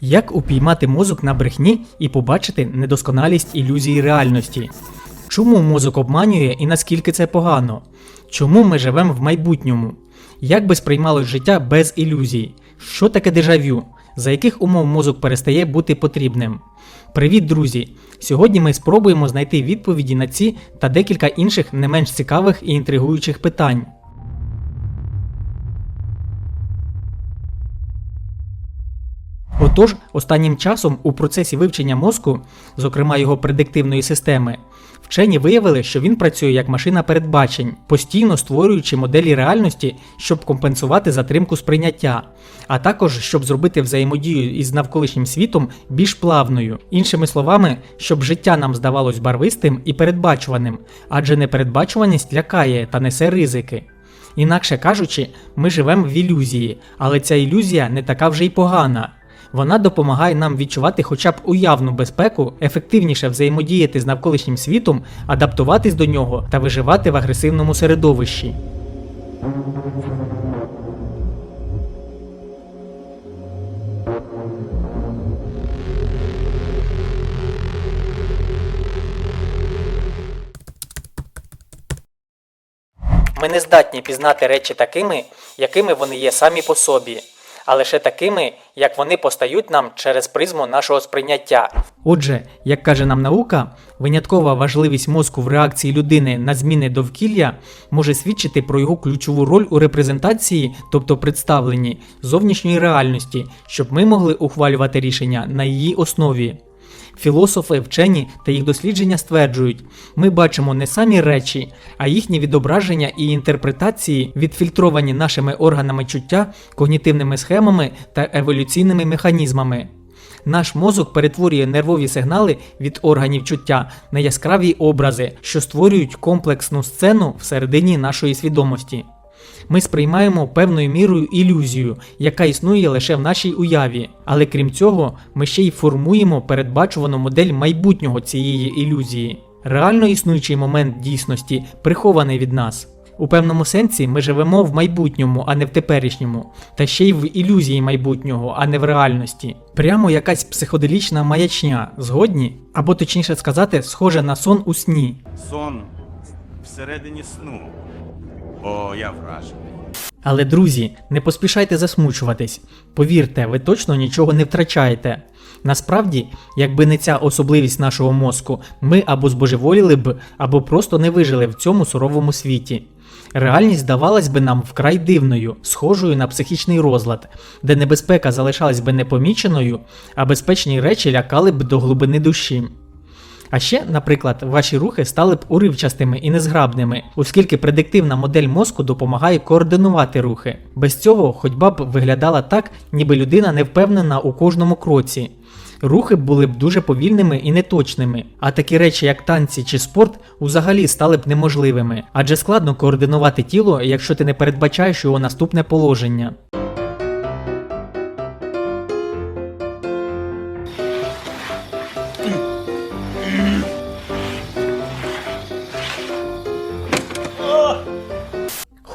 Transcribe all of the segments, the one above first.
Як упіймати мозок на брехні і побачити недосконалість ілюзії реальності? Чому мозок обманює і наскільки це погано? Чому ми живемо в майбутньому? Як би сприймалось життя без ілюзій? Що таке дежавю? За яких умов мозок перестає бути потрібним? Привіт, друзі! Сьогодні ми спробуємо знайти відповіді на ці та декілька інших не менш цікавих і інтригуючих питань. Отож, останнім часом у процесі вивчення мозку, зокрема його предиктивної системи, вчені виявили, що він працює як машина передбачень, постійно створюючи моделі реальності, щоб компенсувати затримку сприйняття, а також щоб зробити взаємодію із навколишнім світом більш плавною. Іншими словами, щоб життя нам здавалось барвистим і передбачуваним, адже непередбачуваність лякає та несе ризики. Інакше кажучи, ми живемо в ілюзії, але ця ілюзія не така вже й погана. Вона допомагає нам відчувати хоча б уявну безпеку, ефективніше взаємодіяти з навколишнім світом, адаптуватись до нього та виживати в агресивному середовищі. Ми не здатні пізнати речі такими, якими вони є самі по собі, а лише такими, як вони постають нам через призму нашого сприйняття. Отже, як каже нам наука, виняткова важливість мозку в реакції людини на зміни довкілля може свідчити про його ключову роль у репрезентації, тобто представленні зовнішньої реальності, щоб ми могли ухвалювати рішення на її основі. Філософи, вчені та їх дослідження стверджують, ми бачимо не самі речі, а їхні відображення і інтерпретації, відфільтровані нашими органами чуття, когнітивними схемами та еволюційними механізмами. Наш мозок перетворює нервові сигнали від органів чуття на яскраві образи, що створюють комплексну сцену всередині нашої свідомості. Ми сприймаємо певною мірою ілюзію, яка існує лише в нашій уяві, але крім цього, ми ще й формуємо передбачувану модель майбутнього цієї ілюзії. Реально існуючий момент дійсності прихований від нас. У певному сенсі ми живемо в майбутньому, а не в теперішньому, та ще й в ілюзії майбутнього, а не в реальності. Прямо якась психоделічна маячня, згодні, або точніше сказати, схоже на сон у сні. Сон всередині сну. О, я вражений. Але, друзі, не поспішайте засмучуватись. Повірте, ви точно нічого не втрачаєте. Насправді, якби не ця особливість нашого мозку, ми або збожеволіли б, або просто не вижили в цьому суровому світі. Реальність здавалась би нам вкрай дивною, схожою на психічний розлад, де небезпека залишалась би непоміченою, а безпечні речі лякали б до глибини душі. А ще, наприклад, ваші рухи стали б уривчастими і незграбними, оскільки предиктивна модель мозку допомагає координувати рухи. Без цього ходьба б виглядала так, ніби людина не впевнена у кожному кроці. Рухи були б дуже повільними і неточними, а такі речі, як танці чи спорт, взагалі стали б неможливими, адже складно координувати тіло, якщо ти не передбачаєш його наступне положення.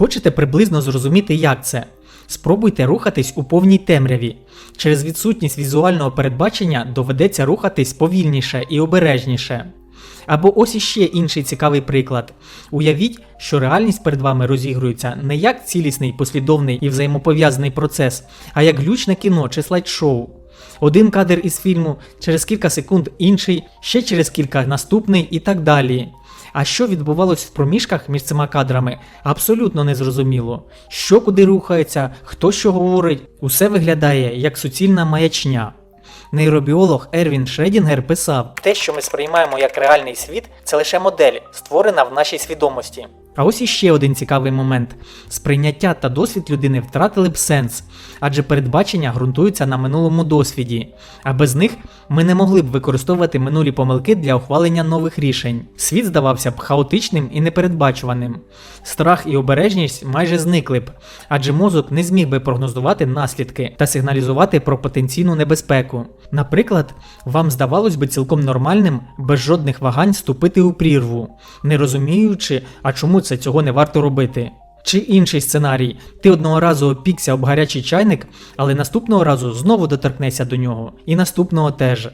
Хочете приблизно зрозуміти, як це? Спробуйте рухатись у повній темряві. Через відсутність візуального передбачення доведеться рухатись повільніше і обережніше. Або ось іще інший цікавий приклад. Уявіть, що реальність перед вами розігрується не як цілісний, послідовний і взаємопов'язаний процес, а як глючне кіно чи слайд-шоу. Один кадр із фільму, через кілька секунд інший, ще через кілька наступний і так далі. А що відбувалось в проміжках між цими кадрами, абсолютно незрозуміло. Що куди рухається, хто що говорить, усе виглядає як суцільна маячня. Нейробіолог Ервін Шредінгер писав: Те, що ми сприймаємо як реальний світ, це лише модель, створена в нашій свідомості. А ось іще один цікавий момент: сприйняття та досвід людини втратили б сенс, адже передбачення ґрунтуються на минулому досвіді, а без них ми не могли б використовувати минулі помилки для ухвалення нових рішень. Світ здавався б хаотичним і непередбачуваним. Страх і обережність майже зникли б, адже мозок не зміг би прогнозувати наслідки та сигналізувати про потенційну небезпеку. Наприклад, вам здавалось би цілком нормальним без жодних вагань ступити у прірву, не розуміючи, а чому це цього не варто робити. Чи інший сценарій: ти одного разу опікся об гарячий чайник, але наступного разу знову доторкнешся до нього, і наступного теж.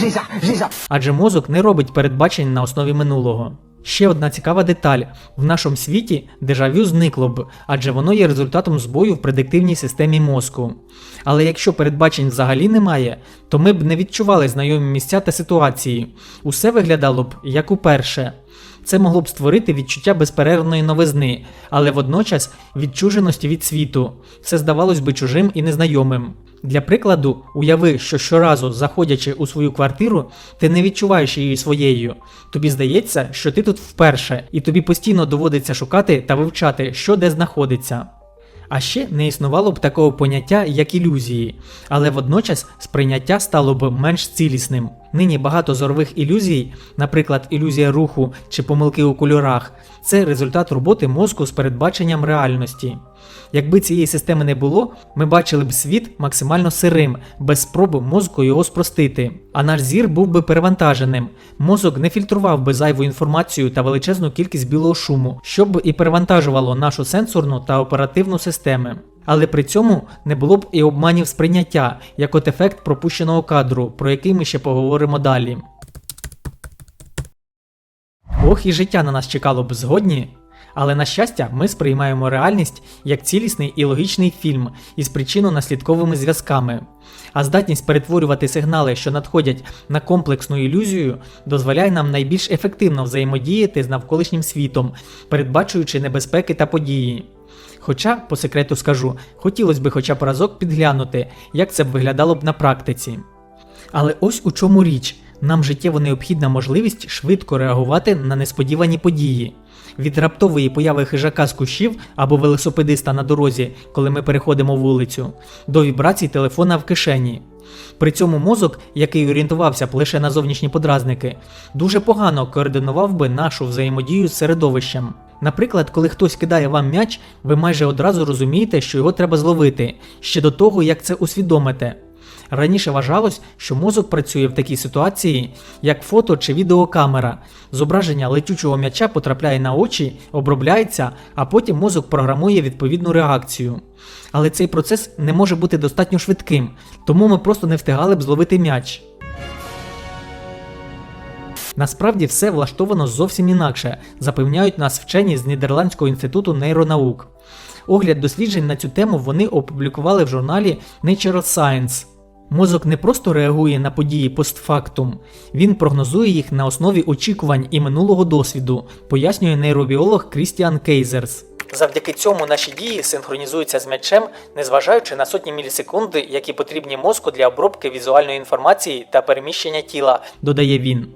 Жиза, жиза. Адже мозок не робить передбачень на основі минулого. Ще одна цікава деталь: в нашому світі дежавю зникло б, адже воно є результатом збою в предиктивній системі мозку. Але якщо передбачень взагалі немає, то ми б не відчували знайомі місця та ситуації. Усе виглядало б як уперше. Це могло б створити відчуття безперервної новизни, але водночас відчуженості від світу. Все здавалось би чужим і незнайомим. Для прикладу, уяви, що щоразу, заходячи у свою квартиру, ти не відчуваєш її своєю. Тобі здається, що ти тут вперше, і тобі постійно доводиться шукати та вивчати, що де знаходиться. А ще не існувало б такого поняття, як ілюзії, але водночас сприйняття стало б менш цілісним. Нині багато зорових ілюзій, наприклад, ілюзія руху чи помилки у кольорах, це результат роботи мозку з передбаченням реальності. Якби цієї системи не було, ми бачили б світ максимально сирим, без спроби мозку його спростити. А наш зір був би перевантаженим. Мозок не фільтрував би зайву інформацію та величезну кількість білого шуму, що б і перевантажувало нашу сенсорну та оперативну системи. Але при цьому не було б і обманів сприйняття, як от ефект пропущеного кадру, про який ми ще поговоримо далі. Ох, і життя на нас чекало б згодні. Але на щастя, ми сприймаємо реальність як цілісний і логічний фільм із причинно-наслідковими зв'язками. А здатність перетворювати сигнали, що надходять на комплексну ілюзію, дозволяє нам найбільш ефективно взаємодіяти з навколишнім світом, передбачуючи небезпеки та події. Хоча, по секрету скажу, хотілося б хоча б разок підглянути, як це б виглядало б на практиці. Але ось у чому річ: нам життєво необхідна можливість швидко реагувати на несподівані події. Від раптової появи хижака з кущів або велосипедиста на дорозі, коли ми переходимо вулицю, до вібрацій телефона в кишені. При цьому мозок, який орієнтувався б лише на зовнішні подразники, дуже погано координував би нашу взаємодію з середовищем. Наприклад, коли хтось кидає вам м'яч, ви майже одразу розумієте, що його треба зловити, ще до того, як це усвідомите. Раніше вважалось, що мозок працює в такій ситуації, як фото чи відеокамера. Зображення летючого м'яча потрапляє на очі, обробляється, а потім мозок програмує відповідну реакцію. Але цей процес не може бути достатньо швидким, тому ми просто не встигали б зловити м'яч. Насправді все влаштовано зовсім інакше, запевняють нас вчені з Нідерландського інституту нейронаук. Огляд досліджень на цю тему вони опублікували в журналі Nature Science. Мозок не просто реагує на події постфактум, він прогнозує їх на основі очікувань і минулого досвіду, пояснює нейробіолог Крістіан Кейзерс. Завдяки цьому наші дії синхронізуються з м'ячем, незважаючи на сотні мілісекунди, які потрібні мозку для обробки візуальної інформації та переміщення тіла, додає він.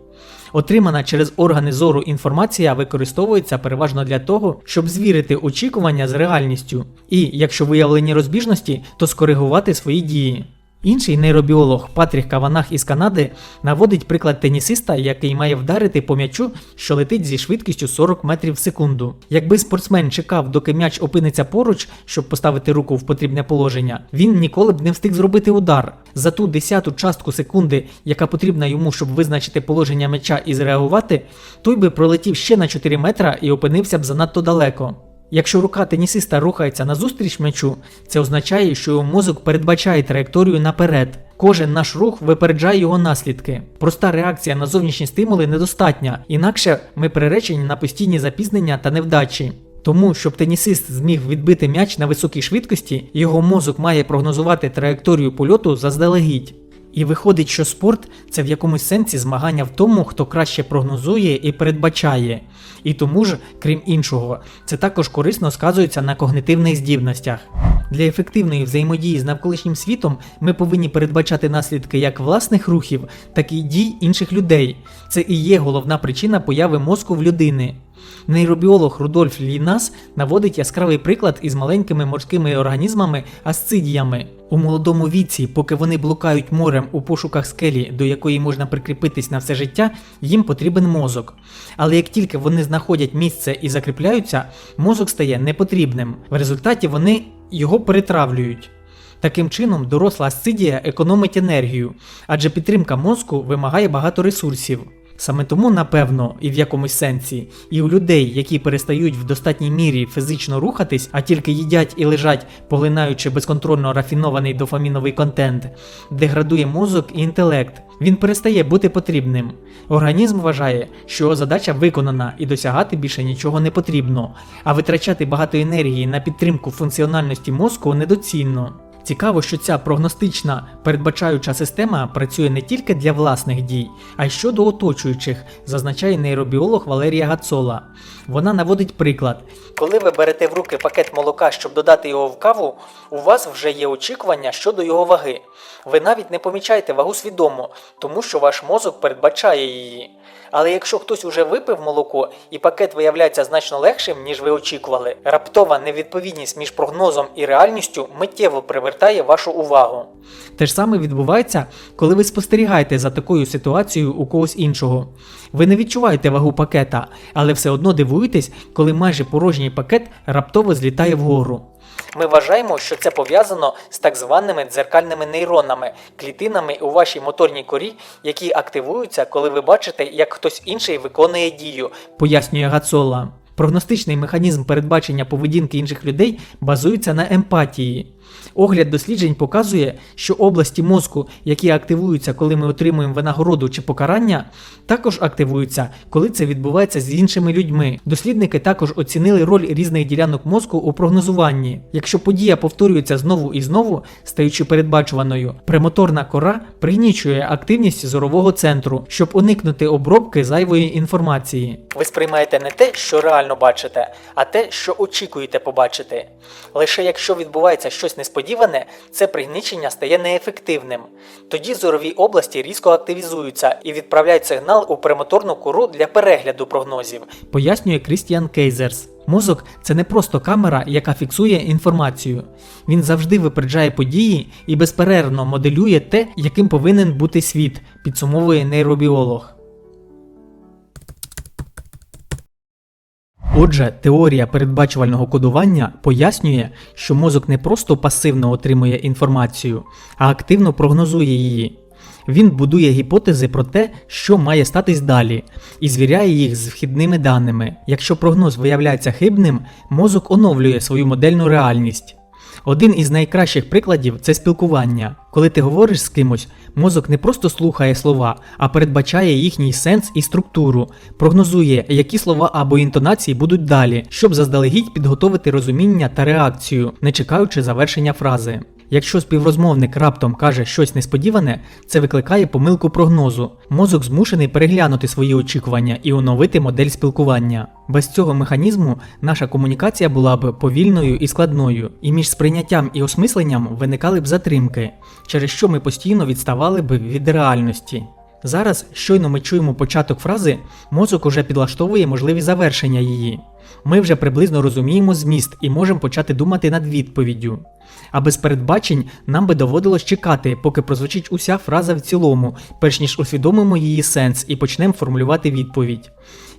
Отримана через органи зору інформація використовується переважно для того, щоб звірити очікування з реальністю, і, якщо виявлені розбіжності, то скоригувати свої дії. Інший нейробіолог Патрік Каванах із Канади наводить приклад тенісиста, який має вдарити по м'ячу, що летить зі швидкістю 40 метрів в секунду. Якби спортсмен чекав, доки м'яч опиниться поруч, щоб поставити руку в потрібне положення, він ніколи б не встиг зробити удар. За ту десяту частку секунди, яка потрібна йому, щоб визначити положення м'яча і зреагувати, той би пролетів ще на 4 метра і опинився б занадто далеко. Якщо рука тенісиста рухається назустріч м'ячу, це означає, що його мозок передбачає траєкторію наперед. Кожен наш рух випереджає його наслідки. Проста реакція на зовнішні стимули недостатня, інакше ми приречені на постійні запізнення та невдачі. Тому, щоб тенісист зміг відбити м'яч на високій швидкості, його мозок має прогнозувати траєкторію польоту заздалегідь. І виходить, що спорт це в якомусь сенсі змагання в тому, хто краще прогнозує і передбачає. І тому ж, крім іншого, це також корисно сказується на когнитивних здібностях. Для ефективної взаємодії з навколишнім світом ми повинні передбачати наслідки як власних рухів, так і дій інших людей. Це і є головна причина появи мозку в людини. Нейробіолог Рудольф Лінас наводить яскравий приклад із маленькими морськими організмами асцидіями. У молодому віці, поки вони блукають морем у пошуках скелі, до якої можна прикріпитись на все життя, їм потрібен мозок. Але як тільки вони знаходять місце і закріпляються, мозок стає непотрібним. В результаті вони його перетравлюють. Таким чином, доросла асцидія економить енергію, адже підтримка мозку вимагає багато ресурсів. Саме тому, напевно, і в якомусь сенсі, і у людей, які перестають в достатній мірі фізично рухатись, а тільки їдять і лежать, поглинаючи безконтрольно рафінований дофаміновий контент, деградує мозок і інтелект. Він перестає бути потрібним. Організм вважає, що задача виконана і досягати більше нічого не потрібно, а витрачати багато енергії на підтримку функціональності мозку недоцільно. Цікаво, що ця прогностична передбачаюча система працює не тільки для власних дій, а й щодо оточуючих, зазначає нейробіолог Валерія Гацола. Вона наводить приклад: коли ви берете в руки пакет молока, щоб додати його в каву, у вас вже є очікування щодо його ваги. Ви навіть не помічаєте вагу свідомо, тому що ваш мозок передбачає її. Але якщо хтось уже випив молоко і пакет виявляється значно легшим, ніж ви очікували, раптова невідповідність між прогнозом і реальністю миттєво привертає вашу увагу. Те ж саме відбувається, коли ви спостерігаєте за такою ситуацією у когось іншого. Ви не відчуваєте вагу пакета, але все одно дивуєтесь, коли майже порожній пакет раптово злітає вгору. Ми вважаємо, що це пов'язано з так званими дзеркальними нейронами, клітинами у вашій моторній корі, які активуються, коли ви бачите, як хтось інший виконує дію, пояснює Гацола. Прогностичний механізм передбачення поведінки інших людей базується на емпатії. Огляд досліджень показує, що області мозку, які активуються, коли ми отримуємо винагороду чи покарання, також активуються, коли це відбувається з іншими людьми. Дослідники також оцінили роль різних ділянок мозку у прогнозуванні. Якщо подія повторюється знову і знову, стаючи передбачуваною, премоторна кора пригнічує активність зорового центру, щоб уникнути обробки зайвої інформації. Ви сприймаєте не те, що реально бачите, а те, що очікуєте побачити. Лише якщо відбувається щось несподіване, це пригнічення стає неефективним. Тоді зорові області різко активізуються і відправляють сигнал у премоторну кору для перегляду прогнозів, пояснює Крістіан Кейзерс. Мозок це не просто камера, яка фіксує інформацію. Він завжди випереджає події і безперервно моделює те, яким повинен бути світ, підсумовує нейробіолог. Отже, теорія передбачувального кодування пояснює, що мозок не просто пасивно отримує інформацію, а активно прогнозує її. Він будує гіпотези про те, що має статись далі, і звіряє їх з вхідними даними. Якщо прогноз виявляється хибним, мозок оновлює свою модельну реальність. Один із найкращих прикладів це спілкування. Коли ти говориш з кимось, мозок не просто слухає слова, а передбачає їхній сенс і структуру, прогнозує, які слова або інтонації будуть далі, щоб заздалегідь підготовити розуміння та реакцію, не чекаючи завершення фрази. Якщо співрозмовник раптом каже щось несподіване, це викликає помилку прогнозу. Мозок змушений переглянути свої очікування і оновити модель спілкування. Без цього механізму наша комунікація була б повільною і складною, і між сприйняттям і осмисленням виникали б затримки, через що ми постійно відставали б від реальності. Зараз, щойно ми чуємо початок фрази, мозок уже підлаштовує можливі завершення її. Ми вже приблизно розуміємо зміст і можемо почати думати над відповіддю. А без передбачень нам би доводилось чекати, поки прозвучить уся фраза в цілому, перш ніж усвідомимо її сенс і почнемо формулювати відповідь.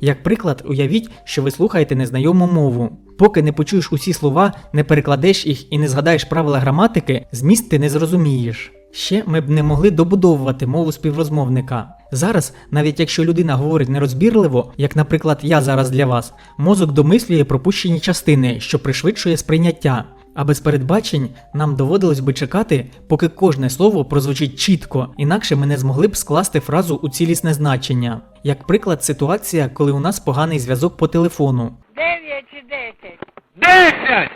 Як приклад, уявіть, що ви слухаєте незнайому мову. Поки не почуєш усі слова, не перекладеш їх і не згадаєш правила граматики, зміст ти не зрозумієш. Ще ми б не могли добудовувати мову співрозмовника. Зараз, навіть якщо людина говорить нерозбірливо, як, наприклад, я зараз для вас, мозок домислює пропущені частини, що пришвидшує сприйняття. А без передбачень нам доводилось би чекати, поки кожне слово прозвучить чітко, інакше ми не змогли б скласти фразу у цілісне значення. Як приклад, ситуація, коли у нас поганий зв'язок по телефону. Дев'ять чи десять? Десять!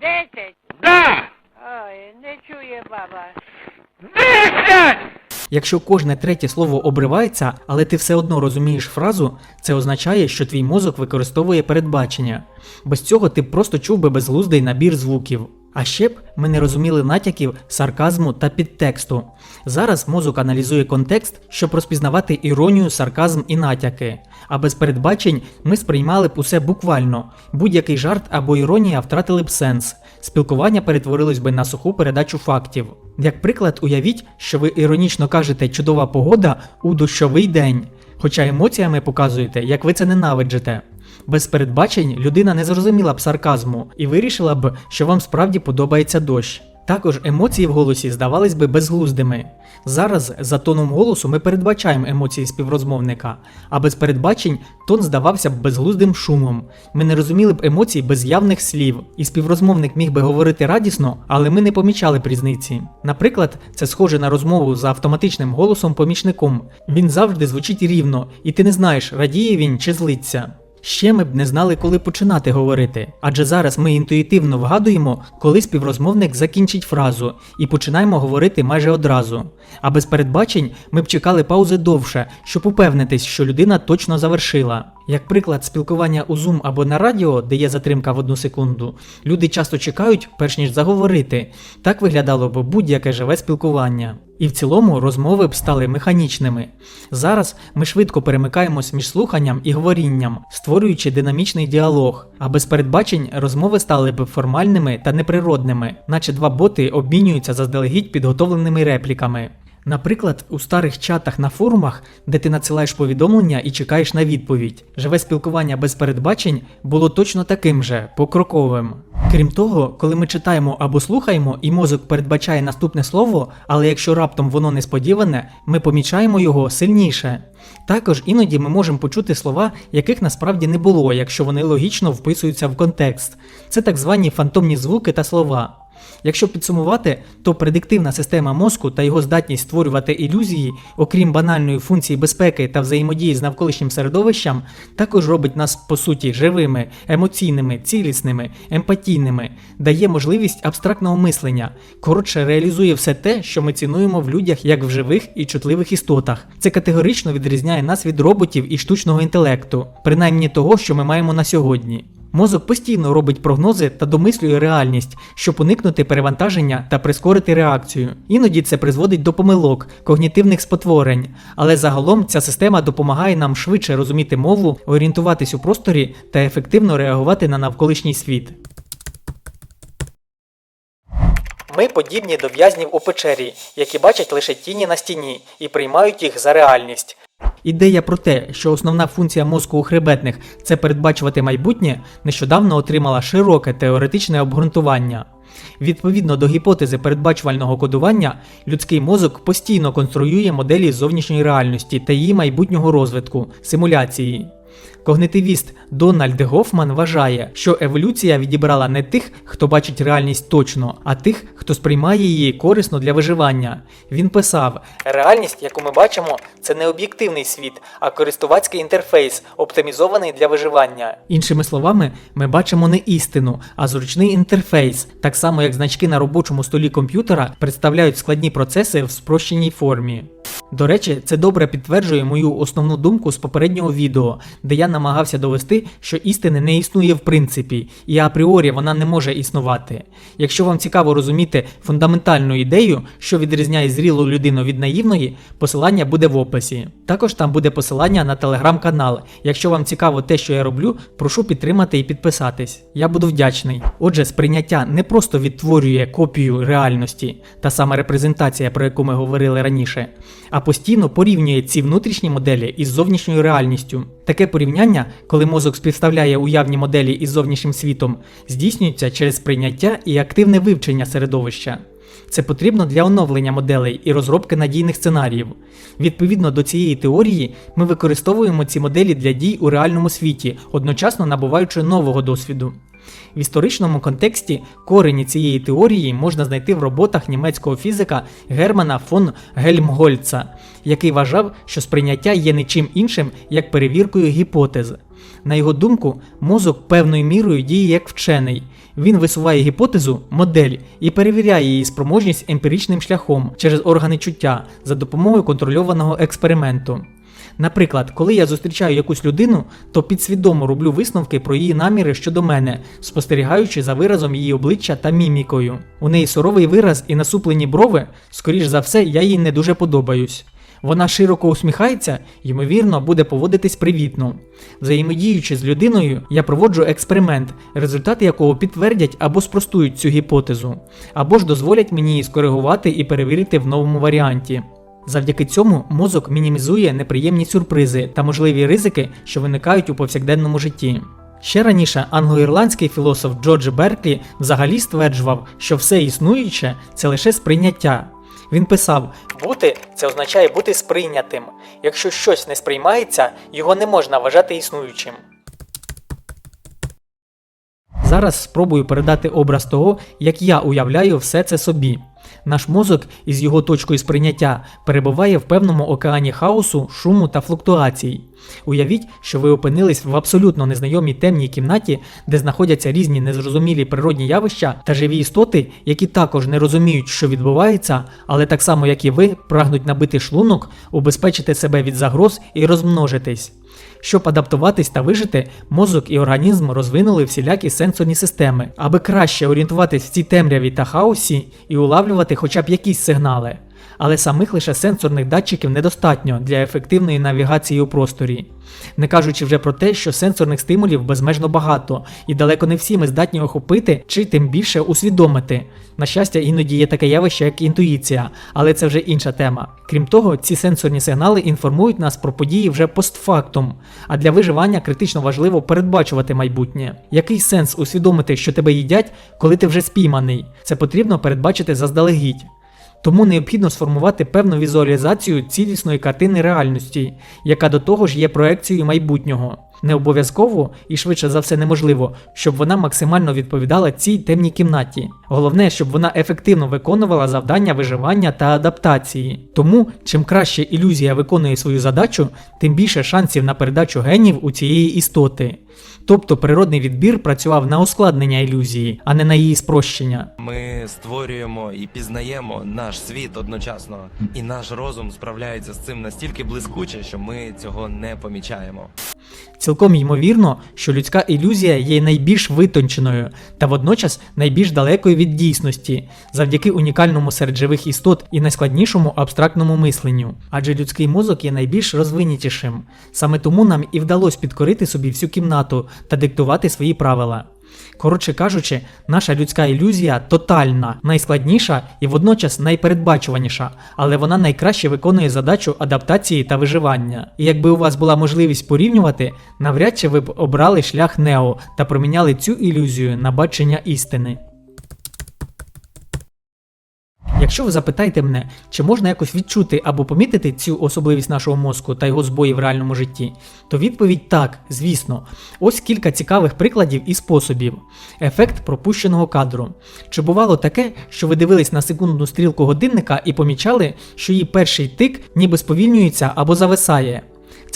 Десять? Да! Ой, не чує баба. Десять! Якщо кожне третє слово обривається, але ти все одно розумієш фразу, це означає, що твій мозок використовує передбачення. Без цього ти просто чув би безглуздий набір звуків. А ще б ми не розуміли натяків, сарказму та підтексту. Зараз мозок аналізує контекст, щоб розпізнавати іронію, сарказм і натяки. А без передбачень ми сприймали б усе буквально. Будь-який жарт або іронія втратили б сенс. Спілкування перетворилось би на суху передачу фактів. Як приклад, уявіть, що ви іронічно кажете чудова погода у дощовий день, хоча емоціями показуєте, як ви це ненавиджите. Без передбачень людина не зрозуміла б сарказму і вирішила б, що вам справді подобається дощ. Також емоції в голосі здавались би безглуздими. Зараз за тоном голосу ми передбачаємо емоції співрозмовника, а без передбачень тон здавався б безглуздим шумом. Ми не розуміли б емоцій без явних слів, і співрозмовник міг би говорити радісно, але ми не помічали б різниці. Наприклад, це схоже на розмову за автоматичним голосом помічником. Він завжди звучить рівно, і ти не знаєш, радіє він чи злиться. Ще ми б не знали, коли починати говорити, адже зараз ми інтуїтивно вгадуємо, коли співрозмовник закінчить фразу і починаємо говорити майже одразу. А без передбачень ми б чекали паузи довше, щоб упевнитись, що людина точно завершила. Як приклад спілкування у Zoom або на радіо, де є затримка в одну секунду, люди часто чекають, перш ніж заговорити. Так виглядало б будь-яке живе спілкування. І в цілому розмови б стали механічними. Зараз ми швидко перемикаємось між слуханням і говорінням, створюючи динамічний діалог. А без передбачень розмови стали б формальними та неприродними, наче два боти обмінюються заздалегідь підготовленими репліками. Наприклад, у старих чатах на форумах, де ти надсилаєш повідомлення і чекаєш на відповідь, живе спілкування без передбачень було точно таким же, покроковим. Крім того, коли ми читаємо або слухаємо, і мозок передбачає наступне слово, але якщо раптом воно несподіване, ми помічаємо його сильніше. Також іноді ми можемо почути слова, яких насправді не було, якщо вони логічно вписуються в контекст. Це так звані фантомні звуки та слова. Якщо підсумувати, то предиктивна система мозку та його здатність створювати ілюзії, окрім банальної функції безпеки та взаємодії з навколишнім середовищем, також робить нас по суті живими, емоційними, цілісними, емпатійними, дає можливість абстрактного мислення, коротше реалізує все те, що ми цінуємо в людях як в живих і чутливих істотах. Це категорично відрізняє нас від роботів і штучного інтелекту, принаймні того, що ми маємо на сьогодні. Мозок постійно робить прогнози та домислює реальність, щоб уникнути перевантаження та прискорити реакцію. Іноді це призводить до помилок, когнітивних спотворень, але загалом ця система допомагає нам швидше розуміти мову, орієнтуватись у просторі та ефективно реагувати на навколишній світ. Ми подібні до в'язнів у печері, які бачать лише тіні на стіні і приймають їх за реальність. Ідея про те, що основна функція мозку у хребетних це передбачувати майбутнє, нещодавно отримала широке теоретичне обґрунтування. Відповідно до гіпотези передбачувального кодування, людський мозок постійно конструює моделі зовнішньої реальності та її майбутнього розвитку, симуляції. Когнитивіст Дональд Гофман вважає, що еволюція відібрала не тих, хто бачить реальність точно, а тих, хто сприймає її корисно для виживання. Він писав: реальність, яку ми бачимо, це не об'єктивний світ, а користувацький інтерфейс, оптимізований для виживання. Іншими словами, ми бачимо не істину, а зручний інтерфейс, так само як значки на робочому столі комп'ютера представляють складні процеси в спрощеній формі. До речі, це добре підтверджує мою основну думку з попереднього відео, де я намагався довести, що істини не існує в принципі, і апріорі вона не може існувати. Якщо вам цікаво розуміти фундаментальну ідею, що відрізняє зрілу людину від наївної, посилання буде в описі. Також там буде посилання на телеграм-канал. Якщо вам цікаво те, що я роблю, прошу підтримати і підписатись. Я буду вдячний. Отже, сприйняття не просто відтворює копію реальності, та сама репрезентація, про яку ми говорили раніше, а постійно порівнює ці внутрішні моделі із зовнішньою реальністю. Таке порівняння, коли мозок співставляє уявні моделі із зовнішнім світом, здійснюється через сприйняття і активне вивчення середовища. Це потрібно для оновлення моделей і розробки надійних сценаріїв. Відповідно до цієї теорії, ми використовуємо ці моделі для дій у реальному світі, одночасно набуваючи нового досвіду. В історичному контексті корені цієї теорії можна знайти в роботах німецького фізика Германа фон Гельмгольца, який вважав, що сприйняття є не чим іншим, як перевіркою гіпотез. На його думку, мозок певною мірою діє як вчений. Він висуває гіпотезу, модель і перевіряє її спроможність емпіричним шляхом через органи чуття за допомогою контрольованого експерименту. Наприклад, коли я зустрічаю якусь людину, то підсвідомо роблю висновки про її наміри щодо мене, спостерігаючи за виразом її обличчя та мімікою. У неї суровий вираз і насуплені брови, скоріш за все, я їй не дуже подобаюсь. Вона широко усміхається, ймовірно, буде поводитись привітно. Взаємодіючи з людиною, я проводжу експеримент, результати якого підтвердять або спростують цю гіпотезу, або ж дозволять мені її скоригувати і перевірити в новому варіанті. Завдяки цьому мозок мінімізує неприємні сюрпризи та можливі ризики, що виникають у повсякденному житті. Ще раніше англо-ірландський філософ Джордж Берклі взагалі стверджував, що все існуюче це лише сприйняття. Він писав: бути це означає бути сприйнятим. Якщо щось не сприймається, його не можна вважати існуючим. Зараз спробую передати образ того, як я уявляю все це собі. Наш мозок із його точкою сприйняття перебуває в певному океані хаосу, шуму та флуктуацій. Уявіть, що ви опинились в абсолютно незнайомій темній кімнаті, де знаходяться різні незрозумілі природні явища та живі істоти, які також не розуміють, що відбувається, але так само як і ви, прагнуть набити шлунок, убезпечити себе від загроз і розмножитись. Щоб адаптуватись та вижити, мозок і організм розвинули всілякі сенсорні системи, аби краще орієнтуватись в цій темряві та хаосі і улавлювати хоча б якісь сигнали. Але самих лише сенсорних датчиків недостатньо для ефективної навігації у просторі. Не кажучи вже про те, що сенсорних стимулів безмежно багато, і далеко не всі ми здатні охопити чи тим більше усвідомити. На щастя, іноді є таке явище, як інтуїція, але це вже інша тема. Крім того, ці сенсорні сигнали інформують нас про події вже постфактум, а для виживання критично важливо передбачувати майбутнє. Який сенс усвідомити, що тебе їдять, коли ти вже спійманий? Це потрібно передбачити заздалегідь. Тому необхідно сформувати певну візуалізацію цілісної картини реальності, яка до того ж є проекцією майбутнього. Не обов'язково і швидше за все неможливо, щоб вона максимально відповідала цій темній кімнаті. Головне, щоб вона ефективно виконувала завдання виживання та адаптації. Тому, чим краще ілюзія виконує свою задачу, тим більше шансів на передачу генів у цієї істоти. Тобто природний відбір працював на ускладнення ілюзії, а не на її спрощення. Ми створюємо і пізнаємо наш світ одночасно, і наш розум справляється з цим настільки блискуче, що ми цього не помічаємо. Цілком ймовірно, що людська ілюзія є найбільш витонченою та водночас найбільш далекою від дійсності, завдяки унікальному серед живих істот і найскладнішому абстрактному мисленню. Адже людський мозок є найбільш розвинятішим. Саме тому нам і вдалося підкорити собі всю кімнату та диктувати свої правила. Коротше кажучи, наша людська ілюзія тотальна, найскладніша і водночас найпередбачуваніша, але вона найкраще виконує задачу адаптації та виживання. І якби у вас була можливість порівнювати, навряд чи ви б обрали шлях Нео та проміняли цю ілюзію на бачення істини. Якщо ви запитаєте мене, чи можна якось відчути або помітити цю особливість нашого мозку та його збої в реальному житті, то відповідь так, звісно. Ось кілька цікавих прикладів і способів. Ефект пропущеного кадру. Чи бувало таке, що ви дивились на секундну стрілку годинника і помічали, що її перший тик ніби сповільнюється або зависає?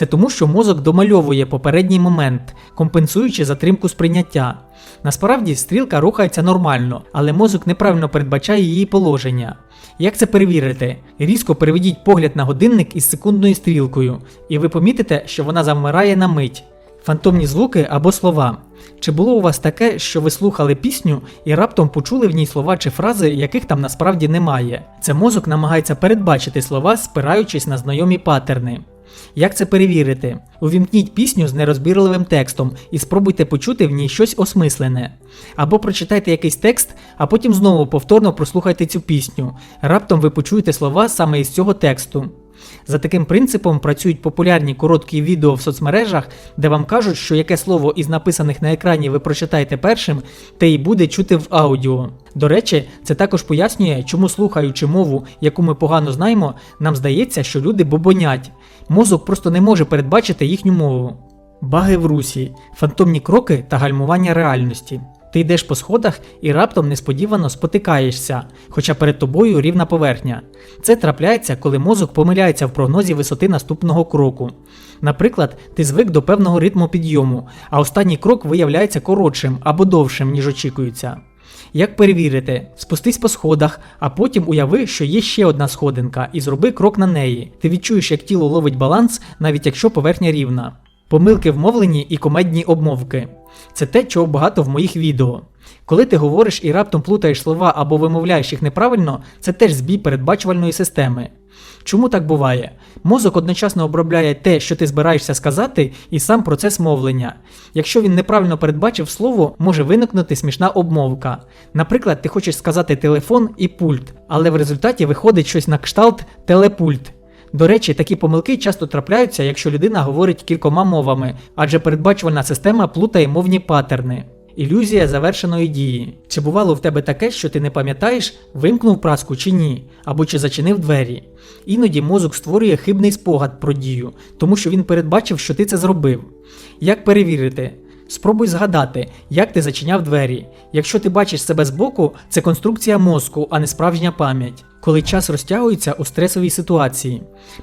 Це тому, що мозок домальовує попередній момент, компенсуючи затримку сприйняття. Насправді стрілка рухається нормально, але мозок неправильно передбачає її положення. Як це перевірити? Різко переведіть погляд на годинник із секундною стрілкою, і ви помітите, що вона завмирає на мить. Фантомні звуки або слова. Чи було у вас таке, що ви слухали пісню і раптом почули в ній слова чи фрази, яких там насправді немає? Це мозок намагається передбачити слова, спираючись на знайомі паттерни. Як це перевірити? Увімкніть пісню з нерозбірливим текстом і спробуйте почути в ній щось осмислене. Або прочитайте якийсь текст, а потім знову повторно прослухайте цю пісню. Раптом ви почуєте слова саме із цього тексту. За таким принципом працюють популярні короткі відео в соцмережах, де вам кажуть, що яке слово із написаних на екрані ви прочитаєте першим, те й буде чути в аудіо. До речі, це також пояснює, чому слухаючи мову, яку ми погано знаємо, нам здається, що люди бобонять. Мозок просто не може передбачити їхню мову. Баги в русі, фантомні кроки та гальмування реальності. Ти йдеш по сходах і раптом несподівано спотикаєшся, хоча перед тобою рівна поверхня. Це трапляється, коли мозок помиляється в прогнозі висоти наступного кроку. Наприклад, ти звик до певного ритму підйому, а останній крок виявляється коротшим або довшим, ніж очікується. Як перевірити? Спустись по сходах, а потім уяви, що є ще одна сходинка, і зроби крок на неї. Ти відчуєш, як тіло ловить баланс, навіть якщо поверхня рівна. Помилки в мовленні і комедні обмовки. Це те, чого багато в моїх відео. Коли ти говориш і раптом плутаєш слова або вимовляєш їх неправильно, це теж збій передбачувальної системи. Чому так буває? Мозок одночасно обробляє те, що ти збираєшся сказати, і сам процес мовлення. Якщо він неправильно передбачив слово, може виникнути смішна обмовка. Наприклад, ти хочеш сказати телефон і пульт, але в результаті виходить щось на кшталт телепульт. До речі, такі помилки часто трапляються, якщо людина говорить кількома мовами, адже передбачувальна система плутає мовні паттерни. Ілюзія завершеної дії. Чи бувало в тебе таке, що ти не пам'ятаєш, вимкнув праску чи ні, або чи зачинив двері? Іноді мозок створює хибний спогад про дію, тому що він передбачив, що ти це зробив. Як перевірити? Спробуй згадати, як ти зачиняв двері. Якщо ти бачиш себе збоку, це конструкція мозку, а не справжня пам'ять. Коли час розтягується у стресовій ситуації.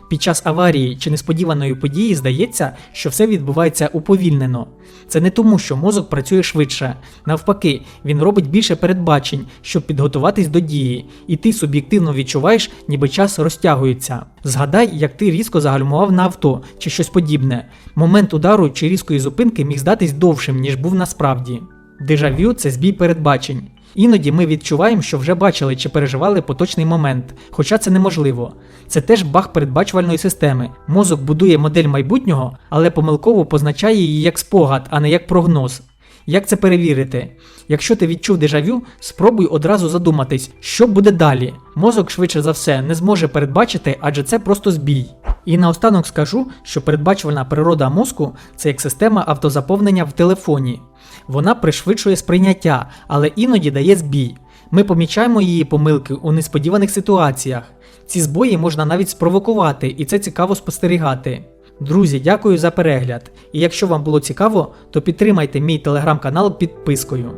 Під час аварії чи несподіваної події здається, що все відбувається уповільнено. Це не тому, що мозок працює швидше. Навпаки, він робить більше передбачень, щоб підготуватись до дії, і ти суб'єктивно відчуваєш, ніби час розтягується. Згадай, як ти різко загальмував на авто чи щось подібне. Момент удару чи різкої зупинки міг здатись довшим, ніж був насправді. Дежавю це збій передбачень. Іноді ми відчуваємо, що вже бачили чи переживали поточний момент, хоча це неможливо. Це теж баг передбачувальної системи. Мозок будує модель майбутнього, але помилково позначає її як спогад, а не як прогноз. Як це перевірити? Якщо ти відчув дежавю, спробуй одразу задуматись, що буде далі. Мозок швидше за все не зможе передбачити, адже це просто збій. І наостанок скажу, що передбачувальна природа мозку це як система автозаповнення в телефоні. Вона пришвидшує сприйняття, але іноді дає збій. Ми помічаємо її помилки у несподіваних ситуаціях. Ці збої можна навіть спровокувати, і це цікаво спостерігати. Друзі, дякую за перегляд. І якщо вам було цікаво, то підтримайте мій телеграм-канал підпискою.